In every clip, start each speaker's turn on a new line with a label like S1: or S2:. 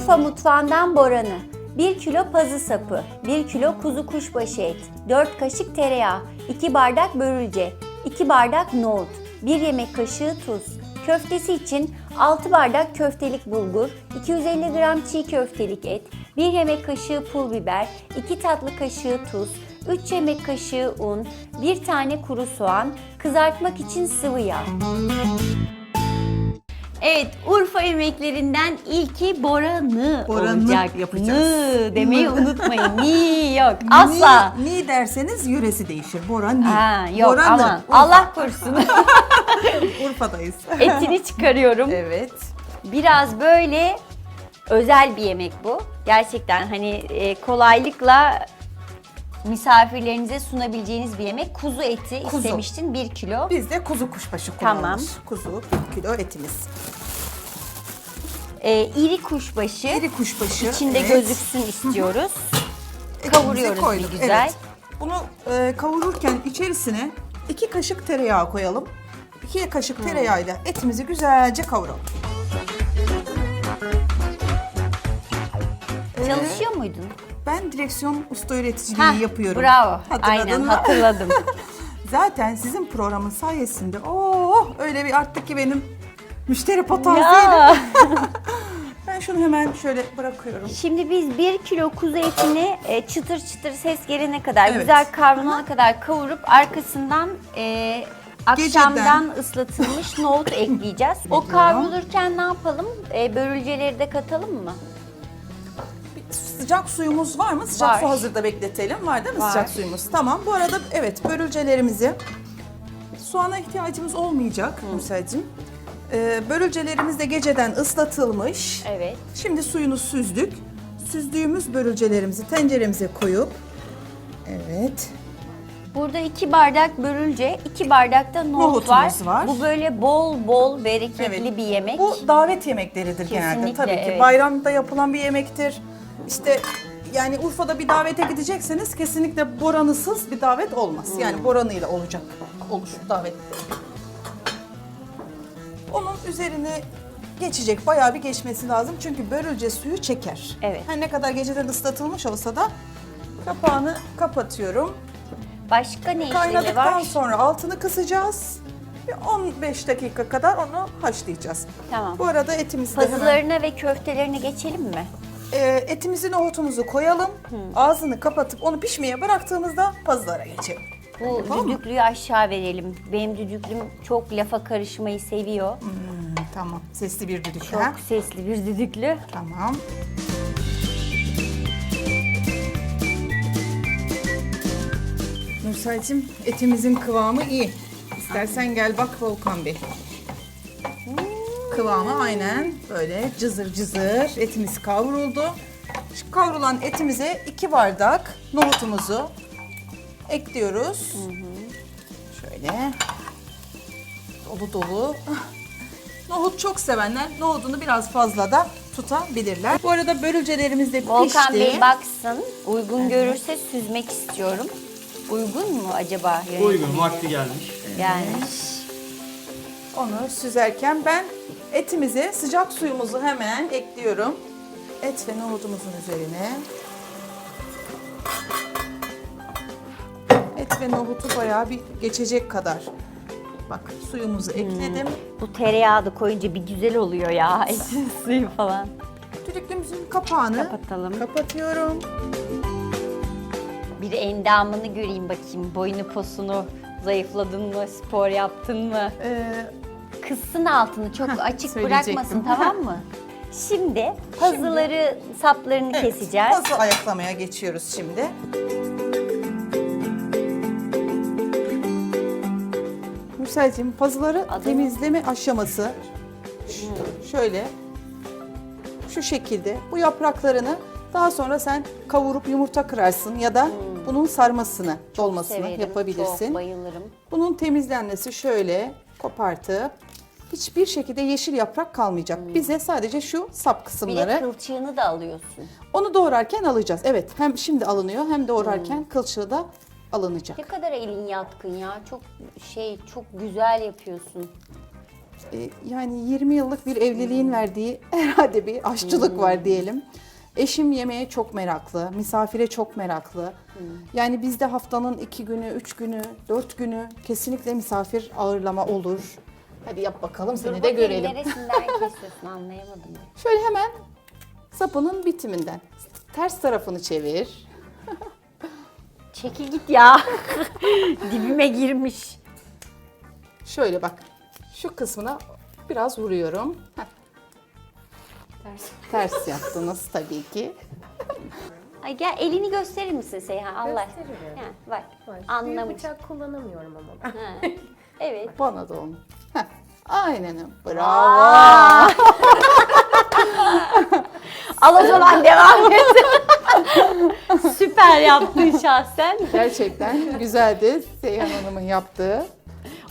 S1: Urfa mutfağından Boran'ı 1 kilo pazı sapı, 1 kilo kuzu kuşbaşı et, 4 kaşık tereyağı, 2 bardak börülce, 2 bardak nohut, 1 yemek kaşığı tuz. Köftesi için 6 bardak köftelik bulgur, 250 gram çiğ köftelik et, 1 yemek kaşığı pul biber, 2 tatlı kaşığı tuz, 3 yemek kaşığı un, 1 tane kuru soğan, kızartmak için sıvı yağ. Evet, Urfa yemeklerinden ilki Boran'ı
S2: Boran'ı
S1: olacak.
S2: yapacağız.
S1: Nı demeyi unutmayın. Ni yok. Asla.
S2: Ni, ni derseniz yöresi değişir. Bora ni.
S1: Ha, yok
S2: Boranlı.
S1: aman.
S2: Urfa.
S1: Allah korusun.
S2: Urfa'dayız.
S1: Etini çıkarıyorum.
S2: evet.
S1: Biraz böyle özel bir yemek bu. Gerçekten hani e, kolaylıkla misafirlerinize sunabileceğiniz bir yemek. Kuzu eti
S2: Kuzu.
S1: istemiştin 1 kilo.
S2: Biz de kuzu kuşbaşı
S1: Tamam.
S2: kullanmış. Kuzu 1 kilo etimiz.
S1: E, iri kuşbaşı.
S2: İri kuşbaşı.
S1: İçinde
S2: evet.
S1: gözüksün istiyoruz.
S2: Etimizi
S1: kavuruyoruz bir güzel.
S2: Evet. Bunu e, kavururken içerisine 2 kaşık tereyağı koyalım. 2 kaşık tereyağıyla etimizi güzelce kavuralım.
S1: Çalışıyor muydun?
S2: Ben direksiyon usta öğreticiliği
S1: Heh,
S2: yapıyorum.
S1: Bravo.
S2: Hatırladın
S1: Aynen
S2: mı?
S1: hatırladım.
S2: Zaten sizin programın sayesinde oh öyle bir arttı ki benim müşteri potansiyelim. Ben şunu hemen şöyle bırakıyorum.
S1: Şimdi biz 1 kilo kuzu etini e, çıtır çıtır ses gelene kadar,
S2: Evet.
S1: güzel kavrulana kadar kavurup arkasından e, akşamdan
S2: Geceden.
S1: ıslatılmış nohut ekleyeceğiz. O kavrulurken ne yapalım? E, börülceleri de katalım mı?
S2: Sıcak suyumuz var mı? Sıcak
S1: Var.
S2: su hazırda bekletelim. Var değil mi
S1: Var.
S2: sıcak suyumuz? Tamam. Bu arada evet börülcelerimizi soğana ihtiyacımız olmayacak Nursel'cim. Ee, börülcelerimiz de geceden ıslatılmış.
S1: Evet.
S2: Şimdi suyunu süzdük. Süzdüğümüz börülcelerimizi tenceremize koyup evet
S1: Burada 2 bardak börülce, 2 bardak da nohut var.
S2: Nohutumuz var.
S1: Bu böyle bol bol bereketli
S2: Evet.
S1: bir yemek.
S2: Bu davet yemekleridir genelde
S1: Kesinlikle,
S2: tabii ki.
S1: evet.
S2: Bayramda yapılan bir yemektir. İşte yani Urfa'da bir davete gidecekseniz kesinlikle boranısız bir davet olmaz.
S1: Hmm.
S2: Yani boranıyla olacak olur davet. Onun üzerine geçecek, bayağı bir geçmesi lazım. Çünkü börülce suyu çeker.
S1: Evet.
S2: Her ne kadar geceden ıslatılmış olsa da kapağını kapatıyorum.
S1: Başka ne işlemi
S2: Kaynadıktan
S1: var?
S2: sonra altını kısacağız. Bir 15 dakika kadar onu haşlayacağız.
S1: Tamam.
S2: Bu arada etimizi de hemen
S1: Pazılarına ve köftelerine geçelim mi?
S2: E, etimizi nohutumuzu koyalım. Ağzını kapatıp onu pişmeye bıraktığımızda pazılara geçelim.
S1: Bu
S2: mı?
S1: düdüklüyü aşağı verelim. Benim düdüklüm çok lafa karışmayı seviyor.
S2: Hmm, tamam. Sesli bir düdük.
S1: Çok
S2: ha?
S1: sesli bir düdüklü.
S2: Tamam. Nursel'cim etimizin kıvamı iyi. İstersen gel bak Volkan Bey. Kıvamı aynen böyle cızır cızır etimiz kavruldu. Şu kavrulan etimize iki bardak nohutumuzu ekliyoruz. Şöyle dolu dolu. Nohut çok sevenler nohudunu biraz fazla da tutabilirler. Bu arada börülcelerimiz de
S1: Volkan
S2: pişti.
S1: Bey baksın. Uygun görürse süzmek istiyorum. Uygun mu acaba?
S3: Uygun, vakti gelmiş.
S1: Yani
S2: Onu süzerken ben etimize sıcak suyumuzu hemen ekliyorum. Et ve nohudumuzun üzerine. Et ve nohutu bayağı bir geçecek kadar. Bak suyumuzu ekledim.
S1: bu tereyağı da koyunca bir güzel oluyor ya. Etin suyu falan.
S2: Düdüklümüzün kapağını
S1: Kapatalım.
S2: kapatıyorum.
S1: Bir endamını göreyim bakayım. Boynu posunu zayıfladın mı? Spor yaptın mı?
S2: Ee,
S1: Kıssın altını çok açık
S2: söyleyecektim.
S1: bırakmasın tamam mı? Şimdi pazıları saplarını
S2: evet,
S1: keseceğiz.
S2: Pazı ayaklamaya geçiyoruz şimdi. Nurselciğim pazıları
S1: Adı
S2: temizleme aşaması ş- şöyle şu şekilde bu yapraklarını daha sonra sen kavurup yumurta kırarsın ya da bunun sarmasını, dolmasını
S1: Severim,
S2: yapabilirsin.
S1: Çok bayılırım.
S2: Bunun temizlenmesi şöyle kopartıp hiçbir şekilde yeşil yaprak kalmayacak. Bize sadece şu sap
S1: Bir
S2: kısımları.
S1: de kılçığını da alıyorsun.
S2: Onu doğrarken alacağız. Evet hem şimdi alınıyor hem doğrarken kılçığı da alınacak.
S1: Ne kadar elin yatkın ya. Çok şey çok güzel yapıyorsun.
S2: e, yani 20 yıllık bir evliliğin verdiği herhalde bir aşçılık var diyelim. Eşim yemeğe çok meraklı, misafire çok meraklı. Yani bizde haftanın iki günü, üç günü, dört günü kesinlikle misafir ağırlama olur. Hadi yap bakalım seni de görelim.
S1: Neresinden kesiyorsun anlayamadım. ben.
S2: Şöyle hemen sapının bitiminden. Ters tarafını çevir.
S1: Çekil git ya. Dibime girmiş.
S2: Şöyle bak. Şu kısmına biraz vuruyorum. Heh. Ters yaptınız tabii ki.
S1: Ay gel elini gösterir misin Seyhan Allah?
S3: Gösteririm.
S1: Ha, bak
S3: Var. Büyük
S1: anlamış.
S3: bıçak kullanamıyorum ama.
S1: Ha. Evet.
S2: Bana da onu. Heh. Aynen! Bravo.
S1: Al o zaman devam et. Süper yaptın şahsen.
S2: Gerçekten güzeldi Seyhan Hanım'ın yaptığı.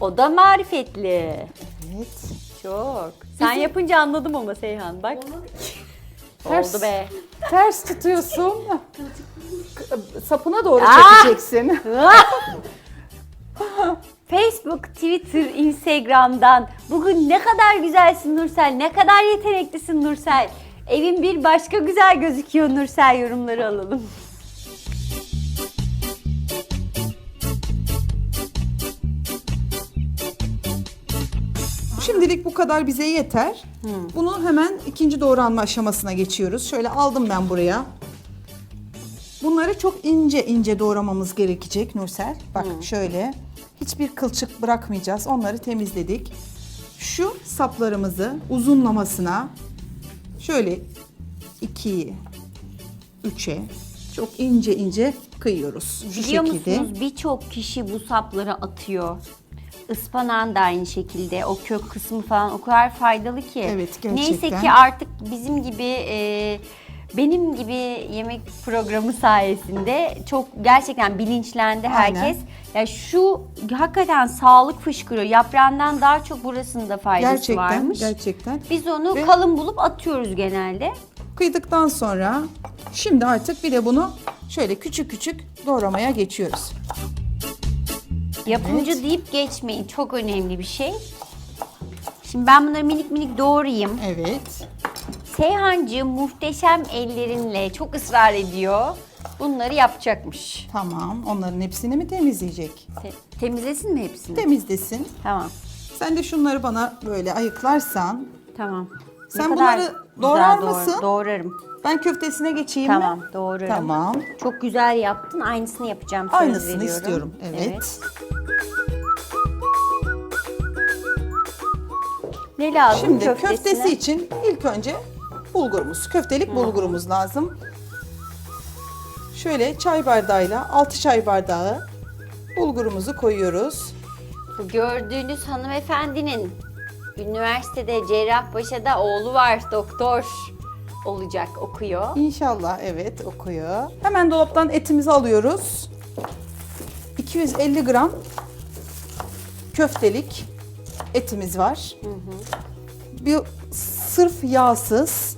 S1: O da marifetli.
S2: Evet.
S1: Çok. Sen yapınca anladım ama Seyhan bak.
S2: Ters.
S1: Oldu be.
S2: Ters tutuyorsun. Sapına doğru
S1: Aa!
S2: çekeceksin.
S1: Facebook, Twitter, Instagram'dan bugün ne kadar güzelsin Nursel, ne kadar yeteneklisin Nursel. Evin bir başka güzel gözüküyor Nursel yorumları alalım.
S2: Şimdilik bu kadar bize yeter. Bunu hemen ikinci doğranma aşamasına geçiyoruz. Şöyle aldım ben buraya. Bunları çok ince ince doğramamız gerekecek Nursel. Bak şöyle. Hiçbir kılçık bırakmayacağız. Onları temizledik. Şu saplarımızı uzunlamasına şöyle ikiye, üçe çok ince ince kıyıyoruz. Şu
S1: Biliyor
S2: şekilde.
S1: musunuz birçok kişi bu sapları atıyor. Ispanağın da aynı şekilde o kök kısmı falan o kadar faydalı ki.
S2: Evet,
S1: Neyse
S2: gerçekten.
S1: ki artık bizim gibi e, benim gibi yemek programı sayesinde çok gerçekten bilinçlendi herkes.
S2: Aynen.
S1: Ya şu hakikaten sağlık fışkırıyor. Yaprağından daha çok burasında faydası
S2: Gerçekten,
S1: varmış.
S2: gerçekten.
S1: Biz onu
S2: Ve-
S1: kalın bulup atıyoruz genelde.
S2: Kıydıktan sonra şimdi artık bir de bunu şöyle küçük küçük doğramaya geçiyoruz.
S1: Yapımcı
S2: Evet.
S1: deyip geçmeyin. Çok önemli bir şey. Şimdi ben bunları minik minik doğrayayım.
S2: Evet.
S1: Seyhancı muhteşem ellerinle çok ısrar ediyor. Bunları yapacakmış.
S2: Tamam. Onların hepsini mi temizleyecek?
S1: Te- temizlesin mi hepsini?
S2: Temizlesin.
S1: tamam.
S2: Sen de şunları bana böyle ayıklarsan
S1: Tamam.
S2: Sen
S1: kadar
S2: bunları
S1: güzel
S2: doğrar
S1: doğra-
S2: mısın?
S1: Doğrarım.
S2: ben köftesine geçeyim mi?
S1: Tamam, doğrarım.
S2: Tamam.
S1: Çok güzel yaptın. Aynısını yapacağım. Söz
S2: Aynısını
S1: veriyorum.
S2: istiyorum. Evet.
S1: Ne lazım
S2: Şimdi
S1: köftesine?
S2: köftesi için ilk önce bulgurumuz, köftelik bulgurumuz lazım. Şöyle çay bardağıyla 6 çay bardağı bulgurumuzu koyuyoruz.
S1: Bu gördüğünüz hanımefendinin üniversitede Cerrahpaşa'da oğlu var doktor olacak okuyor.
S2: İnşallah evet okuyor. Hemen dolaptan etimizi alıyoruz. 250 gram köftelik etimiz var. Bir sırf yağsız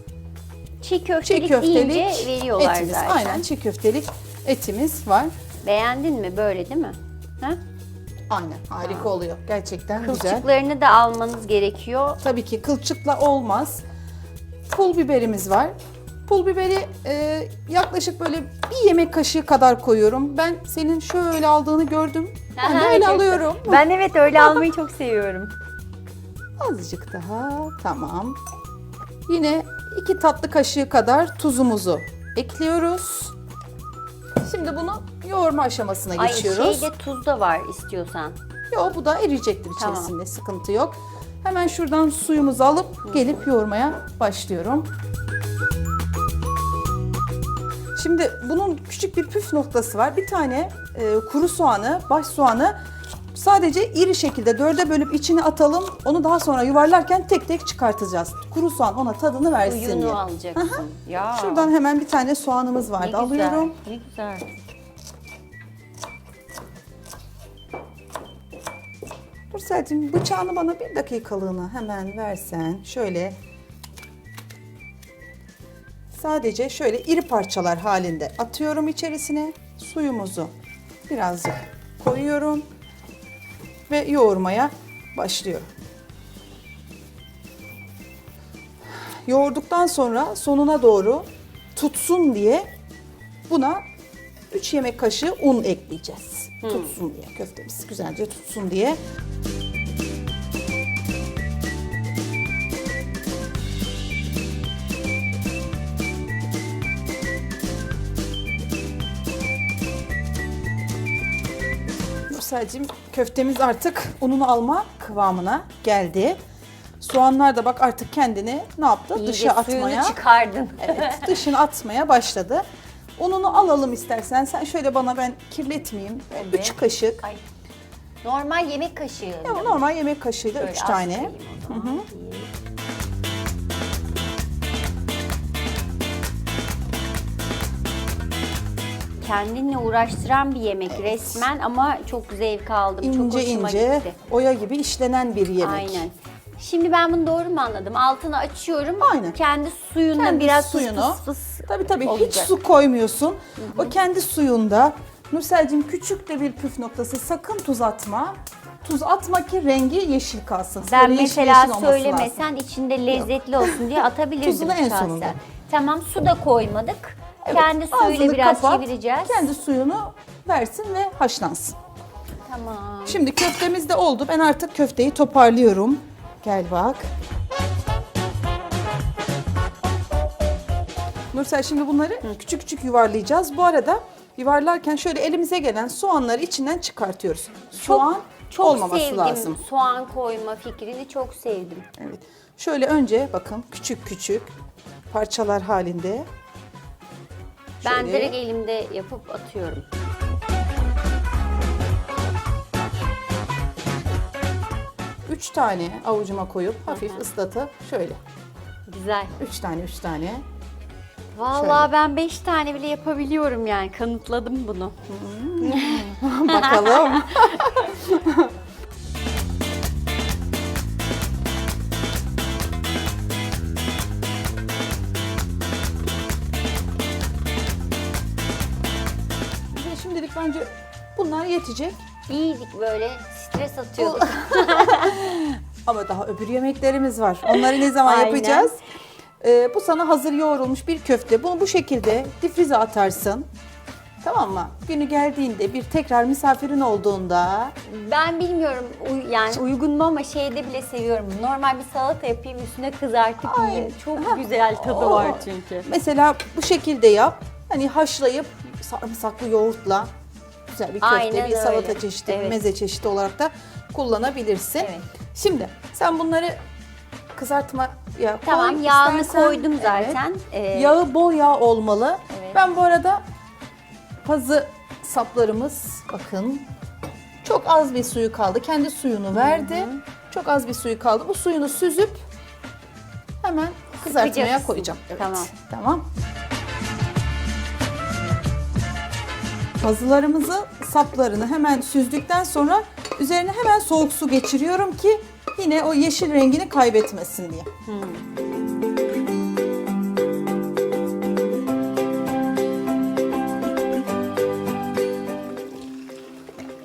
S1: Çiğ köftelik,
S2: çiğ köftelik
S1: deyince veriyorlar
S2: etimiz.
S1: zaten.
S2: Aynen çiğ köftelik etimiz var.
S1: Beğendin mi böyle değil mi? Ha?
S2: Aynen harika oluyor. Gerçekten güzel.
S1: Kılçıklarını da almanız gerekiyor.
S2: Tabii ki kılçıkla olmaz. Pul biberimiz var. Pul biberi e, yaklaşık böyle bir yemek kaşığı kadar koyuyorum. Ben senin şöyle aldığını gördüm. Ben de öyle alıyorum.
S1: Ben evet öyle almayı çok seviyorum.
S2: Azıcık daha. Tamam. Yine iki tatlı kaşığı kadar tuzumuzu ekliyoruz. Şimdi bunu yoğurma aşamasına
S1: Ay
S2: geçiyoruz.
S1: şeyde tuz da var istiyorsan.
S2: Yok bu da eriyecektir
S1: Tamam.
S2: içerisinde. Sıkıntı yok. Hemen şuradan suyumuzu alıp gelip yoğurmaya başlıyorum. Şimdi bunun küçük bir püf noktası var. Bir tane e, kuru soğanı, baş soğanı sadece iri şekilde dörde bölüp içine atalım. Onu daha sonra yuvarlarken tek tek çıkartacağız. Kuru soğan ona tadını versin diye.
S1: Suyunu alacaksın. ya.
S2: Şuradan hemen bir tane soğanımız
S1: ne
S2: vardı.
S1: güzel,
S2: Alıyorum.
S1: Ne güzel.
S2: Nursel'cim bıçağını bana bir dakikalığına hemen versen. Şöyle sadece şöyle iri parçalar halinde atıyorum içerisine. Suyumuzu birazcık koyuyorum ve yoğurmaya başlıyorum. Yoğurduktan sonra sonuna doğru tutsun diye buna 3 yemek kaşığı un ekleyeceğiz. Hmm. Tutsun diye köftemiz güzelce tutsun diye. Nursel'cim köftemiz artık ununu alma kıvamına geldi. Soğanlar da bak artık kendini ne yaptı?
S1: İyice
S2: Dışa atmaya.
S1: çıkardın.
S2: Evet, dışını atmaya başladı. Ununu alalım istersen. Sen şöyle bana ben kirletmeyeyim.
S1: Evet.
S2: 3 kaşık.
S1: Ay. Normal yemek kaşığı.
S2: Ya, normal yemek kaşığıyla
S1: Böyle
S2: 3
S1: az
S2: tane.
S1: koyayım o zaman. Bir. Kendinle uğraştıran bir yemek resmen ama çok zevk aldım. çok
S2: İnce
S1: hoşuma
S2: ince,
S1: gitti.
S2: oya gibi işlenen bir yemek.
S1: Aynen. Şimdi ben bunu doğru mu anladım? Altını açıyorum.
S2: Aynen.
S1: Kendi suyunu
S2: Kendi
S1: biraz
S2: suyunu.
S1: fıs fıs fıs
S2: Tabii tabii hiç
S1: olacak.
S2: su koymuyorsun. O kendi suyunda. Nursel'cim küçük de bir püf noktası. Sakın tuz atma. Tuz atma ki rengi yeşil kalsın.
S1: Ben
S2: Böyle yeşil
S1: mesela
S2: yeşil olması lazım.
S1: söylemesen içinde lezzetli olsun diye atabilirdim
S2: Tuzunu en
S1: şahsen.
S2: sonunda.
S1: Tamam su da koymadık.
S2: Evet,
S1: Kendi suyuyla
S2: ağzını
S1: biraz
S2: kapat,
S1: çevireceğiz.
S2: Kendi suyunu versin ve haşlansın.
S1: Tamam.
S2: Şimdi köftemiz de oldu. Ben artık köfteyi toparlıyorum. Gel bak. Nursel şimdi bunları küçük küçük yuvarlayacağız. Bu arada yuvarlarken şöyle elimize gelen soğanları içinden çıkartıyoruz. Soğan
S1: çok
S2: olmaması
S1: sevdim.
S2: lazım.
S1: Soğan koyma fikrini çok sevdim.
S2: Evet. Şöyle önce bakın küçük küçük parçalar halinde.
S1: Ben
S2: Şöyle.
S1: direkt elimde yapıp atıyorum.
S2: Üç tane avucuma koyup hafif ıslatıp şöyle.
S1: Güzel.
S2: Üç tane üç tane.
S1: Vallahi ben 5 tane bile yapabiliyorum yani kanıtladım bunu.
S2: Bakalım. yetecek.
S1: İyiydik böyle stres atıyorduk.
S2: Ama daha öbür yemeklerimiz var. Onları ne zaman
S1: Aynen.
S2: yapacağız? Ee, bu sana hazır yoğrulmuş bir köfte. Bunu bu şekilde difrize atarsın. Tamam mı? Günü geldiğinde bir tekrar misafirin olduğunda
S1: Ben bilmiyorum uy- yani uygun mu ama şeyde bile seviyorum. Normal bir salata yapayım üstüne kızartıp
S2: Ay.
S1: yiyeyim. Çok güzel tadı
S2: Oo.
S1: var çünkü.
S2: Mesela bu şekilde yap. Hani haşlayıp sarımsaklı yoğurtla güzel bir köfte,
S1: Aynen
S2: bir salata
S1: öyle.
S2: çeşidi,
S1: Evet.
S2: meze çeşidi olarak da kullanabilirsin.
S1: Evet.
S2: Şimdi sen bunları kızartmaya koy.
S1: Tamam yağını
S2: istersen.
S1: koydum
S2: Evet.
S1: zaten. Ee,
S2: Yağı bol yağ olmalı.
S1: Evet.
S2: Ben bu arada pazı saplarımız bakın çok az bir suyu kaldı. Kendi suyunu verdi. Çok az bir suyu kaldı. Bu suyunu süzüp hemen kızartmaya
S1: Sıkacaksın.
S2: koyacağım. Evet.
S1: Tamam.
S2: Tamam. Pazılarımızı saplarını hemen süzdükten sonra üzerine hemen soğuk su geçiriyorum ki yine o yeşil rengini kaybetmesin diye.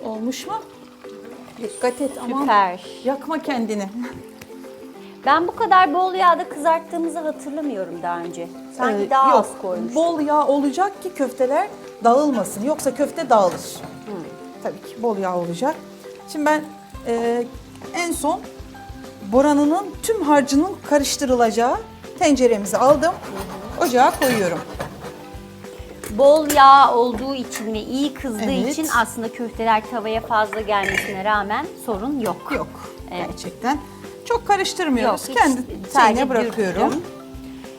S2: Olmuş mu? Dikkat et.
S1: Süper.
S2: Yakma kendini.
S1: Ben bu kadar bol yağda kızarttığımızı hatırlamıyorum daha önce. Sanki
S2: Ee,
S1: daha
S2: yok,
S1: az koymuş.
S2: Bol yağ olacak ki köfteler dağılmasın. Yoksa köfte dağılır.
S1: Hmm.
S2: Tabii ki bol yağ olacak. Şimdi ben e, en son boranının tüm harcının karıştırılacağı tenceremizi aldım. Ocağa koyuyorum.
S1: Bol yağ olduğu için ve iyi kızdığı
S2: Evet.
S1: için aslında köfteler tavaya fazla gelmesine rağmen sorun yok.
S2: Yok.
S1: Evet.
S2: Gerçekten. Çok karıştırmıyoruz.
S1: Hiç
S2: Kendi
S1: sadece
S2: şeyine bırakıyorum.
S1: dürttüm.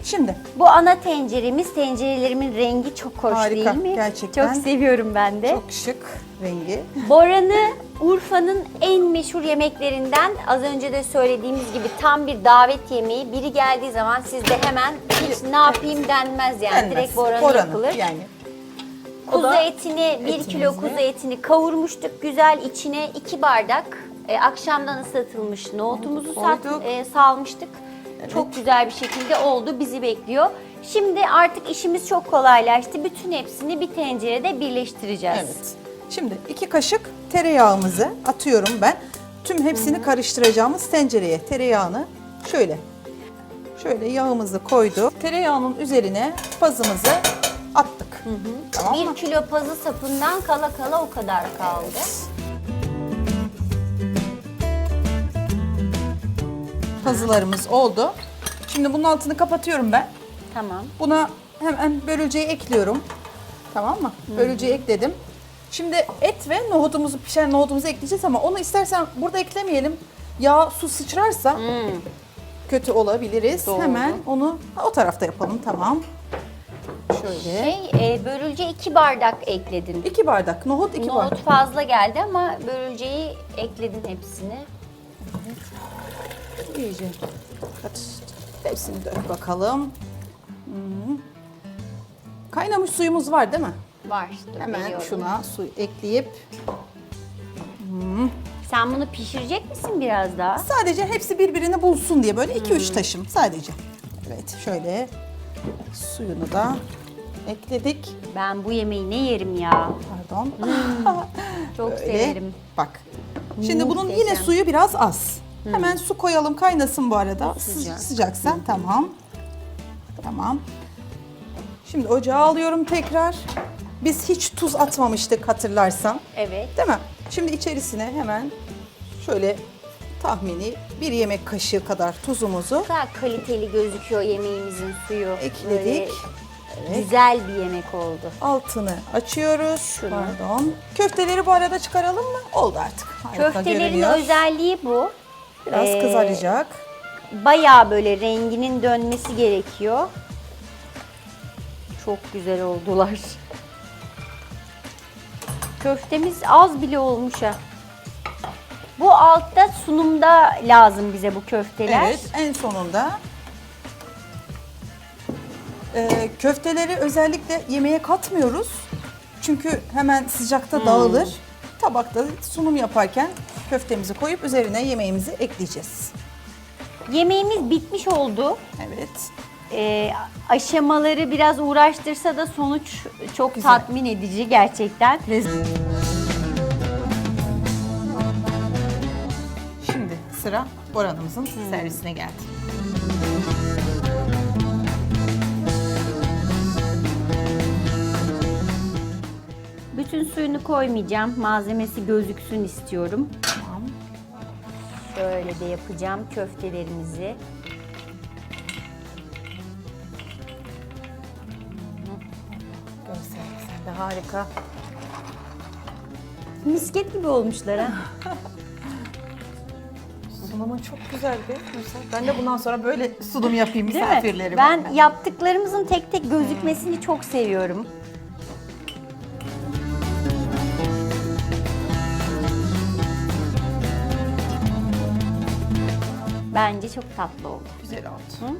S2: Şimdi
S1: Bu ana tenceremiz, tencerelerimin rengi çok hoş
S2: Harika,
S1: değil mi?
S2: gerçekten.
S1: Çok seviyorum ben de.
S2: çok şık rengi.
S1: Boran'ı Urfa'nın en meşhur yemeklerinden az önce de söylediğimiz gibi tam bir davet yemeği. Biri geldiği zaman sizde hemen hiç ne yapayım denmez yani.
S2: Denmez.
S1: Direkt Boran'ı yapılır.
S2: Yani O
S1: Kuzu
S2: da
S1: etini, bir kilo kuzu etini kavurmuştuk. Güzel içine iki bardak e, akşamdan ıslatılmış nohutumuzu sat,
S2: Koyduk.
S1: e, salmıştık. Çok güzel bir şekilde oldu. Bizi bekliyor. Şimdi artık işimiz çok kolaylaştı. Bütün hepsini bir tencerede birleştireceğiz.
S2: Evet. Şimdi iki kaşık tereyağımızı atıyorum ben. Tüm hepsini karıştıracağımız tencereye tereyağını şöyle Şöyle yağımızı koyduk. Tereyağının üzerine pazımızı attık. Tamam mı?
S1: Bir kilo pazı sapından kala kala o kadar kaldı.
S2: Pazılarımız oldu. Şimdi bunun altını kapatıyorum ben.
S1: Tamam.
S2: Buna hemen börülceyi ekliyorum. Tamam mı? Börülceyi ekledim. Şimdi et ve nohutumuzu, pişen nohutumuzu ekleyeceğiz ama onu istersen burada eklemeyelim. Yağ, su sıçrarsa kötü olabiliriz.
S1: Doğru.
S2: Hemen onu o tarafta yapalım. Tamam. Şöyle.
S1: Şey, e, börülce iki bardak ekledin.
S2: İki bardak nohut, iki
S1: Nohut
S2: bardak.
S1: fazla geldi ama börülceyi ekledin hepsini.
S2: İyice. Hadi hepsini dök bakalım. Hı. Kaynamış suyumuz var değil mi?
S1: Var. dur
S2: Hemen
S1: veriyorum.
S2: şuna su ekleyip
S1: Sen bunu pişirecek misin biraz daha?
S2: Sadece hepsi birbirini bulsun diye böyle 2-3 taşım sadece. Evet şöyle suyunu da ekledik.
S1: Ben bu yemeği ne yerim ya?
S2: Pardon.
S1: Çok
S2: Böyle.
S1: severim.
S2: Bak. Şimdi bunun yine
S1: Muhteşem.
S2: suyu biraz az. Hemen su koyalım kaynasın bu arada. Sı-
S1: Sıcak.
S2: Sıcaksa tamam. Tamam. Şimdi ocağa alıyorum tekrar. Biz hiç tuz atmamıştık hatırlarsan.
S1: Evet.
S2: Değil mi? Şimdi içerisine hemen şöyle tahmini bir yemek kaşığı kadar tuzumuzu
S1: kadar kaliteli gözüküyor yemeğimizin suyu.
S2: ekledik.
S1: Böyle
S2: Evet.
S1: Güzel bir yemek oldu.
S2: Altını açıyoruz. Pardon. Köfteleri bu arada çıkaralım mı? Oldu artık. Harika
S1: Köftelerin
S2: görünüyor.
S1: özelliği bu.
S2: Biraz
S1: Ee,
S2: kızaracak.
S1: Bayağı böyle renginin dönmesi gerekiyor. Çok güzel oldular. Köftemiz az bile olmuş ha. Bu altta sunumda lazım bize bu köfteler.
S2: Evet, en sonunda Ee, köfteleri özellikle yemeğe katmıyoruz. Çünkü hemen sıcakta
S1: Hmm.
S2: dağılır. Tabakta sunum yaparken köftemizi koyup üzerine yemeğimizi ekleyeceğiz.
S1: Yemeğimiz bitmiş oldu.
S2: Evet.
S1: Ee, aşamaları biraz uğraştırsa da sonuç çok
S2: Güzel.
S1: tatmin edici gerçekten.
S2: Şimdi sıra Boran'ımızın servisine geldi.
S1: Bütün suyunu koymayacağım. Malzemesi gözüksün istiyorum. Şöyle de yapacağım köftelerimizi.
S2: Görsel sen de harika.
S1: Misket gibi olmuşlar ha.
S2: Sunumun çok güzel bir. Ben de bundan sonra böyle sunum yapayım
S1: Değil mi?
S2: misafirlerime.
S1: Ben yaptıklarımızın tek tek gözükmesini çok seviyorum. Bence çok tatlı oldu.
S2: Güzel oldu.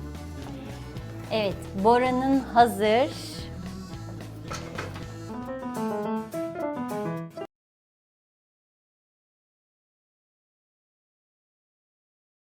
S1: Evet, Bora'nın hazır.